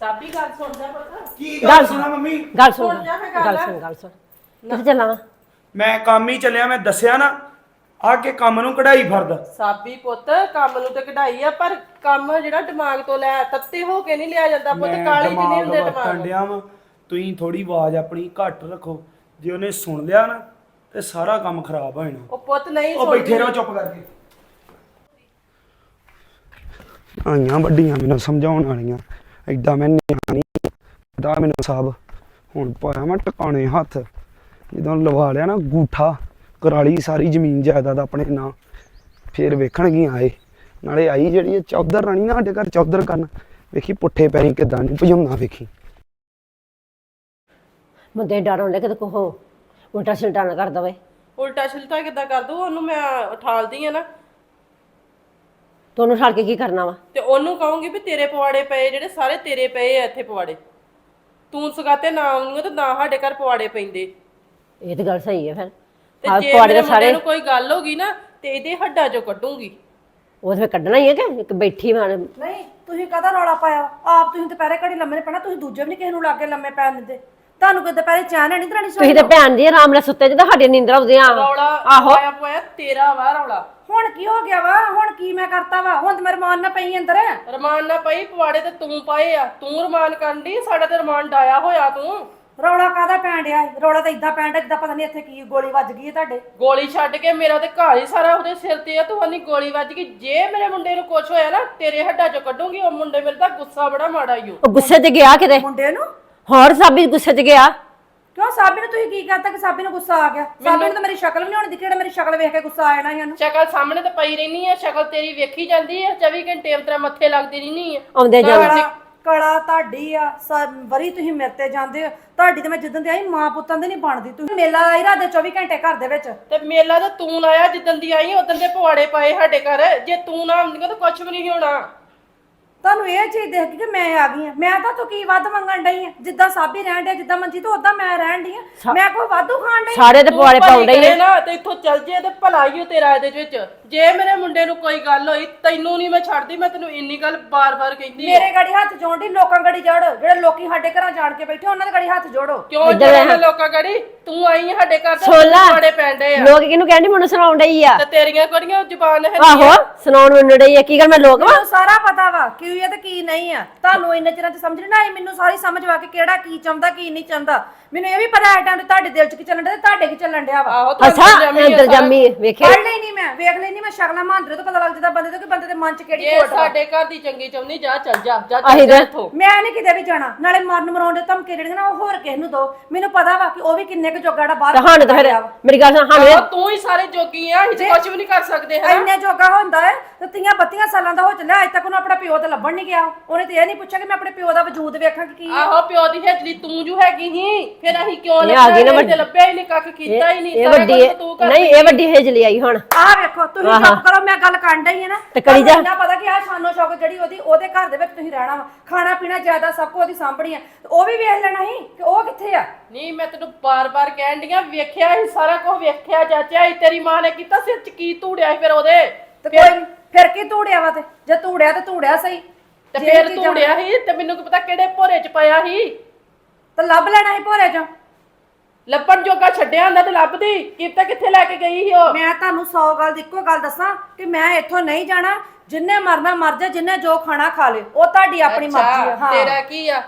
ਸਾਬੀ ਗੱਲ ਸੁਣ ਜਾ ਪੁੱਤ। ਕੀ ਗੱਲ ਗੱਲ ਸੁਣਾ। ਮੰਮੀ? ਗੱਲ ਸੁਣ। ਸੁਣ ਜਾ ਫਿਰ ਗੱਲ। ਗੱਲ ਸੁਣ ਗੱਲ ਸੁਣ। ਕਿੱਥੇ ਚੱਲਾਂ? ਵਾਂ? ਮੈਂ ਕੰਮ ਹੀ ਚੱਲਿਆ ਮੈਂ ਦੱਸਿਆ ਨਾ ਆ ਕੇ ਕੰਮ ਨੂੰ ਕਢਾਈ ਫਰਦ ਸਾਬੀ ਪੁੱਤ ਕੰਮ ਨੂੰ ਤੇ ਕਢਾਈ ਆ ਪਰ ਕੰਮ ਜਿਹੜਾ ਦਿਮਾਗ ਤੋਂ ਲੈ ਤੱਤੇ ਹੋ ਕੇ ਨਹੀਂ ਲਿਆ ਜਾਂਦਾ ਪੁੱਤ ਕਾਲੀ ਚ ਨਹੀਂ ਹੁੰਦੇ ਵਰਤਣ ਦਿਮਾਗ। ਡਿਆ ਵਾਂ। ਤੁਸੀਂ ਥੋੜੀ ਆਵਾਜ਼ ਆਪਣੀ ਘੱਟ ਰੱਖੋ। ਜੇ ਉਹਨੇ ਸੁਣ ਲਿਆ ਨਾ ਤੇ ਸਾਰਾ ਕੰਮ ਖਰਾਬ ਹੋ ਜਾਣਾ। ਉਹ ਪੁੱਤ ਨਹੀਂ ਉਹ ਸੁਣਦੀ। ਬੈਠੇ ਰਹੋ ਚੁੱਪ ਕਰਕੇ। ਆਈਆਂ ਵੱਡੀਆਂ ਮੈਨੂੰ ਸਮਝਾਉਣ ਵਾਲੀਆਂ। ਐਡਾ ਮੈਂ ਨਿਆਣੀ ਦਾ ਮੈਨੂੰ ਸਭ ਹੁਣ ਪਾਇਆ ਮੈਂ ਟਿਕਾਣੇ ਹੱਥ। ਜਦੋਂ ਲਵਾ ਲਿਆ ਨਾ ਗੂਠਾ ਕਰਾਲੀ ਸਾਰੀ ਜ਼ਮੀਨ ਜਾਇਦਾਦ ਆਪਣੇ ਨਾਂ। ਫੇਰ ਵੇਖਣਗੀਆਂ ਆਏ। ਨਾਲੇ ਆਈ ਜਿਹੜੀ ਇਹ ਚੌਧਰ ਰਾਣੀ ਨਾ ਸਾਡੇ ਘਰ ਚੌਧਰ ਕਰਨ। ਵੇਖੀ ਪੁੱਠੇ ਪੈਰੀ ਕਿਦਾਂ ਨੂੰ ਭਜਾਉਣਾ ਵੇਖੀ। ਮੁੰਡੇ ਡਰ ਹੁੰਦੇ ਕਿਤੇ ਕੋ ਉਲਟਾ ਸਿਲਟਾ ਨਾ ਕਰ ਦਵੇ। ਉਲਟਾ ਛਿਲਟਾ ਕਿੱਦਾਂ ਕਰ ਦੂ ਉਹਨੂੰ ਮੈਂ ਉਠਾਲਦੀ ਆ ਨਾ। ਤੂੰ ਉਹਨੂੰ ਛੱਡ ਕੇ ਕੀ ਕਰਨਾ ਵਾ? ਤੇ ਉਹਨੂੰ ਕਹੂੰਗੀ ਵੀ ਤੇਰੇ ਪਵਾੜੇ ਪਏ ਜਿਹੜੇ ਸਾਰੇ ਤੇਰੇ ਪਏ ਆ ਇੱਥੇ ਪਵਾੜੇ। ਤੂੰ ਸਗਾਤੇ ਨਾ ਆਉਂਗੀ ਤੇ ਨਾ ਸਾਡੇ ਘਰ ਪਵਾੜੇ ਪੈਂਦੇ। ਇਹ ਤਾਂ ਗੱਲ ਸਹੀ ਹੈ ਫਿਰ। ਤੇ ਹਾਂ ਜੇ ਮੇਰੇ ਤਾਂ ਮੁੰਡੇ ਸਾਰੇ ਨੂੰ ਕੋਈ ਗੱਲ ਹੋ ਗਈ ਨਾ ਤੇ ਇਹਦੇ ਹੱਡਾਂ ਚੋਂ ਕੱਢੂੰਗੀ। ਉਹ ਤਾਂ ਫਿਰ ਕੱਢਣਾ ਹੀ ਹੈ ਕਿ ਇੱਕ ਬੈਠੀ ਮਾਰ ਨਹੀਂ ਤੁਸੀਂ ਕਦਾ ਰੌਲਾ ਪਾਇਆ? ਆਪ ਤੁਸੀਂ ਦੁਪਹਿਰੇ ਘੜੀ ਲੰਮੇ ਨੀ ਪੈਣਾ ਤੁਸੀਂ ਦੂਜੇ ਵੀ ਨਹੀਂ ਕਿਸੇ ਨੂੰ ਲਾਗੇ ਲੰਮੇ ਪੈਣ ਦਿੰਦੇ। ਤੁਹਾਨੂੰ ਕੋਈ ਦੁਪਹਿਰੇ ਚੈਨ ਨਹੀਂ ਦਰਾਣੀ ਤੁਸੀਂ ਤੇ ਭੈਣ ਦੀ ਆਰਾਮ ਨਾਲ ਸੁੱਤੇ ਜਦੋਂ ਸਾਡੇ ਨੀਂਦਰ ਆਉਂਦੀਆਂ। ਰੌਲਾ ਆਹੋ। ਆਇਆ ਪੋਇਆ ਤੇਰਾ ਵਾ ਰੌਲਾ। ਹੁਣ ਕੀ ਹੋ ਗਿਆ ਵਾ? ਹੁਣ ਕੀ ਮੈਂ ਕਰਤਾ ਵਾ? ਹੁਣ ਤੇ ਮੇਰੇ ਮਾਨ ਨਾ ਪਈ ਅੰਦਰ। ਰਮਾਨ ਨਾ ਪਈ ਪਵਾੜੇ ਤੇ ਤੂੰ ਪਾਏ ਆ। ਤੂੰ ਰਮਾਨ ਕਰਨ ਦੀ ਸਾਡਾ ਤੇ ਰਮਾਨ ਡਾਇਆ ਹੋਇਆ ਤੂੰ। ਰੌਲਾ ਕਾਦਾ ਪੈਣ ਡਿਆ ਏ? ਰੌਲਾ ਤਾਂ ਇਦਾਂ ਪੈਣ ਡਿਆ ਜਿੱਦਾਂ ਪਤਾ ਨਹੀਂ ਇੱਥੇ ਕੀ ਗੋਲੀ ਵੱਜ ਗਈ ਹੈ ਤੁਹਾਡੇ। ਗੋਲੀ ਛੱਡ ਕੇ ਮੇਰਾ ਤੇ ਘਰ ਹੀ ਸਾਰਾ ਉਹਦੇ ਸਿਰ ਤੇ ਆ। ਤੁਹਾਨੀ ਗੋਲੀ ਵੱਜ ਗਈ। ਜੇ ਮੇਰੇ ਮੁੰਡੇ ਨੂੰ ਕੁਝ ਹੋਇਆ ਨਾ ਤੇਰੇ ਹੱਡਾਂ ਚੋਂ ਕੱਢੂੰਗੀ। ਉਹ ਮੁੰਡੇ ਮੇਰੇ ਦਾ ਗੁੱਸਾ ਬੜਾ ਮਾੜਾ ਈ ਓ। ਉਹ ਗੁੱਸੇ 'ਚ ਗਿਆ ਕਿਤੇ? ਮੁੰਡੇ ਨੂੰ? ਹੋਰ ਸਾਬੀ ਗੁੱਸੇ 'ਚ ਗਿਆ? ਕਿਉਂ ਸਾਬੀ ਨੂੰ ਤੁਸੀਂ ਕੀ ਕਹਤਾ ਕਿ ਸਾਬੀ ਨੂੰ ਗੁੱਸਾ ਆ ਗਿਆ? ਸਾਬੀ ਨੂੰ ਤਾਂ ਮੇਰੀ ਸ਼ਕਲ ਵੀ ਨਹੀਂ ਹੋਣੀ ਦੀ ਕਿਹੜਾ ਮੇਰੀ ਸ਼ਕਲ ਵੇਖ ਕੇ ਗੁੱਸਾ ਆ ਜਾਣਾ ਇਹਨੂੰ ਸ਼ਕਲ ਸਾਹਮਣੇ ਤੇ ਪਈ ਰਹਿਨੀ ਆ ਸ਼ਕਲ ਤੇਰੀ ਵੇਖੀ ਜਾਂਦੀ ਆ 24 ਘੰਟੇ ਅੰਤਰਾ ਮੱਥੇ ਲੱਗਦੀ ਰਹਿਨੀ ਆ। ਆਉਂਦੇ ਜਾਂਦੇ। ਕਲਾ ਕਲਾ ਤੁਹਾਡੀ ਆ ਸ- ਵਰੀ ਤੁਸੀਂ ਮੇਰੇ ਤੇ ਜਾਂਦੇ ਹੋ। ਤੁਹਾਡੀ ਤੇ ਮੈਂ ਜਿੱਦਣ ਦੀ ਆਈ ਮਾਂ ਪੁੱਤਾਂ ਦੇ ਨਹੀਂ ਬਣਦੀ। ਤੁਸੀਂ ਮੇਲਾ ਆਈ ਰਾਤ ਦੇ 24 ਘੰਟੇ ਘਰ ਦੇ ਵਿੱਚ। ਤੇ ਮੇਲਾ ਤਾਂ ਤੂੰ ਲਾਇਆ ਜਿੱਦਣ ਦੀ ਆਈ ਉਦੋਂ ਦੇ ਪਵਾੜੇ ਪਾਏ ਸਾਡੇ ਘਰ। ਜੇ ਤੂੰ ਨਾ ਆਉਂਦੀ ਤਾਂ ਕੁਝ ਵੀ ਨਹੀਂ ਹੋਣਾ। ਤੁਹਾਨੂੰ ਇਹ ਚੀਜ਼ ਦੇਖ ਕੇ ਕਿ ਮੈਂ ਆ ਗਈ ਆ ਮੈਂ ਤਾਂ ਤੂੰ ਕੀ ਵੱਧ ਮੰਗਣ ਡਈ ਆ? ਜਿੱਦਾਂ ਸਾਬੀ ਰਹਿਣ ਡਿਆ ਜਿੱਦਾਂ ਮੰਜੀ ਤੋਂ ਉਦਾਂ ਮੈਂ ਰਹਿਣ ਡਈ ਆ। ਮੈਂ ਕੋਈ ਵਾਧੂ ਖਾਣ ਡਈ? ਸਾਰੇ ਤੇ ਪਵਾੜੇ ਪਾਉਂਦੇ ਹੀ ਨਾ ਤੇ ਇੱਥੋਂ ਚੱਲ ਜੇ ਤੇ ਭਲਾ ਹੀ ਓ ਤੇਰਾ ਇਹਦੇ ਵਿੱਚ। ਜੇ ਮੇਰੇ ਮੁੰਡੇ ਨੂੰ ਕੋਈ ਗੱਲ ਹੋਈ ਤੈਨੂੰ ਨਹੀਂ ਮੈਂ ਛੱਡਦੀ ਮੈਂ ਤੈਨੂੰ ਇੰਨੀ ਗੱਲ ਬਾਰ-ਬਾਰ ਕਹਿੰਦੀ ਆ। ਮੇਰੇ ਗੜੀ ਹੱਥ ਜੋੜਦੀ ਲੋਕਾਂ ਗੜੀ ਜੜ। ਜਿਹੜੇ ਲੋਕੀ ਸਾਡੇ ਘਰਾਂ ਜਾਣ ਕੇ ਬੈਠੇ ਉਹਨਾਂ ਦੇ ਗੜੀ ਹੱਥ ਜੋੜੋ। ਕਿਉਂ ਇੱਧਰ ਜਿਹੜੇ ਲੋਕਾਂ ਗੜੀ? ਤੂੰ ਆਈ ਆ ਸਾਡੇ ਘਰ ਤੇ ਸੁਣ ਲਾ। ਪਵਾੜੇ ਪੈਂਦੇ ਆ। ਲੋਕ ਕਿਹਨੂੰ ਕਹਿੰਦੇ ਮੈਨੂੰ ਸੁਣਾਉਣ ਡਈ ਆ? ਤੇ ਤੇਰੀਆਂ ਕੋੜੀਆਂ ਜ਼ੁਬਾਨ ਹੈ ਆਹੋ ਸੁਣਾਉਣ ਮੈਨੂੰ ਡਈ ਆ। ਕੀ ਗੱਲ ਮੈਂ ਲੋਕ ਵਾਂ? ਮੈਨੂੰ ਸਾਰਾ ਪਤਾ ਵਾ ਕੀ ਹੈ ਤੇ ਕੀ ਨਹੀਂ ਆ? ਤੁਹਾਨੂੰ ਇੰਨੇ ਚਿਰਾਂ ਚ ਸਮਝ ਨਹੀਂ ਆਈ? ਮੈਨੂੰ ਸਾਰੀ ਸਮਝ ਵਾ ਕਿ ਕਿਹੜਾ ਕੀ ਚਾਹੁੰਦਾ ਕੀ ਨਹੀਂ ਚਾਹੁੰਦਾ। ਮੈਨੂੰ ਇਹ ਵੀ ਪਤਾ ਹੈ ਟਾਈਮ ਤੁਹਾਡੇ ਦਿਲ ਚ ਕੀ ਚੱਲਣ ਡਿਆ ਤੇ ਤੁਹਾਡੇ ਕੀ ਚੱਲਣ ਡਿਆ ਵਾ। ਆਹੋ ਅੱਛਾ ਆ ਅੰਦਰ। ਜੰਮੀ ਵੇਖਿਆ ਪੜ ਲਈ ਨਹੀਂ ਮੈਂ ਵੇਖ ਨਹੀਂ ਮੈਂ ਸ਼ਕਲਾਂ ਮਾਂਦਰੇ ਤੋਂ ਪਤਾ ਲੱਗ ਜਾਂਦਾ ਬੰਦੇ ਤੋਂ ਕਿ ਬੰਦੇ ਦੇ ਮਨ ਚ ਕਿਹੜੀ ਜੇ ਖੋਟ ਵਾ ਸਾਡੇ ਘਰ ਦੀ ਚੰਗੀ ਚਮਨੀ ਜਾ ਚੱਲ ਜਾ ਜਾ ਚੱਲ ਜਾ ਦੇ। ਇੱਥੋਂ। ਮੈਂ ਨਹੀਂ ਕਿਤੇ ਵੀ ਜਾਣਾ ਨਾਲੇ ਮਰਨ ਮਰਾਉਣ ਦੇ ਧਮਕੇ ਜਿਹੜੇ ਨਾ ਉਹ ਹੋਰ ਕਿਸੇ ਨੂੰ ਦੋ। ਮੈਨੂੰ ਪਤਾ ਵਾ ਕਿ ਉਹ ਵੀ ਕਿੰਨੇ ਕੁ ਜੋਗਾੜਾ ਬਾਹਰ ਤਾਂ ਤਾਂ ਫਿਰ ਕੱਢਿਆ ਵਾ। ਮੇਰੀ ਗੱਲ ਸੁਣ ਸਾਨੂੰ ਆਹੋ, ਤੂੰ ਹੀ ਸਾਰੇ ਜੋਗੀ ਆ ਅਸੀਂ ਕੁਝ ਵੀ ਨਹੀਂ ਕਰ ਸਕਦੇ ਹੈ ਇੰਨੇ ਜੋਗਾ ਹੁੰਦਾ ਹੈ ਤੇ ਤੀਆਂ ਬੱਤੀਆਂ ਸਾਲਾਂ ਦਾ ਹੋ ਚੱਲਿਆ ਅਜੇ ਤੱਕ ਉਹਨੂੰ ਆਪਣਾ ਪਿਓ ਤੇ ਲੱਭਣ ਨਹੀਂ ਗਿਆ। ਉਹਨੇ ਤੇ ਇਹ ਨਹੀਂ ਪੁੱਛਿਆ ਕਿ ਮੈਂ ਆਪਣੇ ਪਿਓ ਦਾ ਵਜੂਦ ਵੇਖਾਂ ਕਿ ਕੀ ਹੈ। ਆਹੋ ਪਿਓ ਦੀ ਹੇਜਲੀ ਤੂੰ ਜੋ ਹੈਗੀ ਸੀ। ਫਿਰ ਅਸੀਂ ਕਿਉਂ ਇਹ ਆ ਗਈ ਨਾ ਲੱਭਿਆ? ਵੱਡੀ- ਤੇ ਲੱਭਿਆ ਹੀ ਨਹੀਂ ਕੱਖ ਕੀਤਾ ਹੀ ਨਹੀਂ ਇਹ ਸਾਰਾ ਵੱਡੀ ਕੁਝ ਤੂੰ ਕਰ ਨਹੀਂ ਇਹ ਵੱਡੀ ਹੇਜਲੀ ਆਈ ਹੁਣ। ਆਹ ਵੇਖੋ ਤੁਸੀਂ ਚੁੱਪ ਕਰੋ ਮੈਂ ਗੱਲ ਕਰਨ ਡਈ ਹਾਂ ਨਾ। ਤੇ ਕਰੀ ਜਾ। ਤੁਹਾਨੂੰ ਇੰਨਾ ਪਤਾ ਕਿ ਆਹ ਸ਼ਾਨੋ ਸ਼ੌਕ ਜਿਹੜੀ ਉਹਦੀ ਉਹਦੇ ਘਰ ਦੇ ਵਿੱਚ ਤੁਸੀਂ ਰਹਿਣਾ ਵਾ। ਖਾਣਾ ਪੀਣਾ ਜ਼ਿਆਦਾ ਸਭ ਕੁਝ ਉਹਦੀ ਸਾਂਭਣੀ ਆ। ਤੇ ਉਹ ਵੀ ਵੇਖ ਲੈਣਾ ਸੀ ਕਿ ਉਹ ਕਿੱਥੇ ਆ? ਨਹੀਂ ਮੈਂ ਤੈਨੂੰ ਬਾਰ-ਬਾਰ ਕਹਿਣ ਡੀਆਂ ਵੇਖਿਆ ਹੀ ਸਾਰਾ ਕੁਝ ਵੇਖਿਆ ਚਾਚਾ ਹੀ ਤੇਰੀ ਮਾਂ ਨੇ ਕੀਤਾ ਸਿਰ ਚ ਕੀ ਧੂੜਿਆ ਸੀ ਫਿਰ ਉਹਦੇ? ਤੇ ਕੋਈ ਫਿਰ ਕੀ ਧੂੜਿਆ ਵਾ ਤੇ? ਜੇ ਧੂੜਿਆ ਤੇ ਧੂੜਿਆ ਸਹੀ। ਤੇ ਜੇ ਫਿਰ ਚੀਜ਼ਾਂ- ਧੂੜਿਆ ਸੀ ਤੇ ਮੈਨੂੰ ਕੀ ਪਤਾ ਕਿਹੜੇ ਭੋਰੇ ਚ ਪਿਆ ਸੀ? ਤੇ ਲੱਭ ਲੈਣਾ ਸੀ ਭੋਰੇ ਚੋਂ। ਲੱਭਣ ਜੋਗਾ ਛੱਡਿਆ ਹੁੰਦਾ ਤੇ ਲੱਭਦੀ। ਕਿਤੇ ਕਿੱਥੇ ਲੈ ਕੇ ਗਈ ਸੀ ਉਹ? ਮੈਂ ਤੁਹਾਨੂੰ 100 ਗੱਲ ਦੀ ਇੱਕੋ ਗੱਲ ਦੱਸਾਂ ਕਿ ਮੈਂ ਇੱਥੋਂ ਨਹੀਂ ਜਾਣਾ। ਜਿੰਨੇ ਮਰਨਾ ਮਰ ਜਾ ਜਿੰਨੇ ਜੋ ਖਾਣਾ ਖਾ ਲੇ ਉਹ ਤੁਹਾਡੀ ਆਪਣੀ ਮਰਜ਼ੀ ਅੱਛਾ, ਹਾਂ। ਤੇਰਾ ਕੀ ਆ?